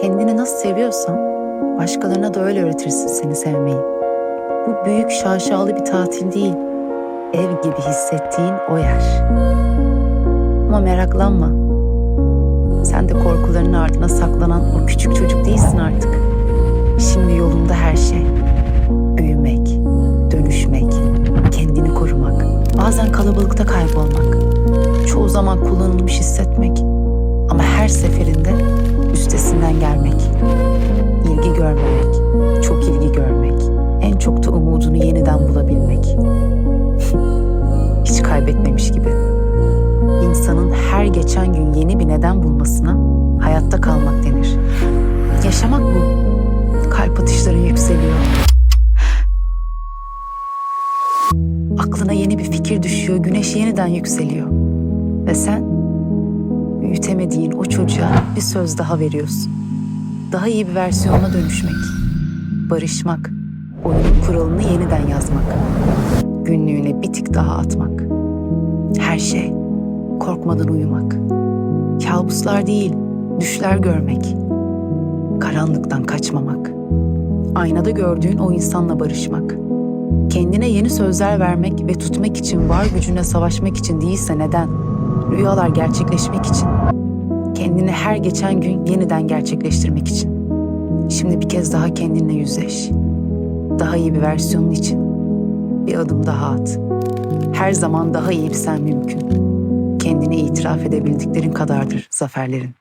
Kendini nasıl seviyorsan başkalarına da öyle öğretirsin seni sevmeyi. Bu büyük şaşalı bir tatil değil. Ev gibi hissettiğin o yer. Ama meraklanma. Sen de korkuların ardına saklanan o küçük çocuk değilsin artık. Şimdi yolunda her şey. Büyümek, dönüşmek, kendini korumak, bazen kalabalıkta kaybolmak, çoğu zaman kullanılmış hissetmek her seferinde üstesinden gelmek, ilgi görmemek, çok ilgi görmek, en çok da umudunu yeniden bulabilmek. Hiç kaybetmemiş gibi. İnsanın her geçen gün yeni bir neden bulmasına hayatta kalmak denir. Yaşamak bu. Kalp atışların yükseliyor. Aklına yeni bir fikir düşüyor, güneş yeniden yükseliyor. Ve sen büyütemediğin o çocuğa bir söz daha veriyorsun. Daha iyi bir versiyona dönüşmek. Barışmak. Oyunun kuralını yeniden yazmak. Günlüğüne bir tık daha atmak. Her şey. Korkmadan uyumak. Kabuslar değil, düşler görmek. Karanlıktan kaçmamak. Aynada gördüğün o insanla barışmak. Kendine yeni sözler vermek ve tutmak için var gücüne savaşmak için değilse neden? Rüyalar gerçekleşmek için. Kendini her geçen gün yeniden gerçekleştirmek için. Şimdi bir kez daha kendinle yüzleş. Daha iyi bir versiyonun için bir adım daha at. Her zaman daha iyi bir sen mümkün. Kendini itiraf edebildiklerin kadardır zaferlerin.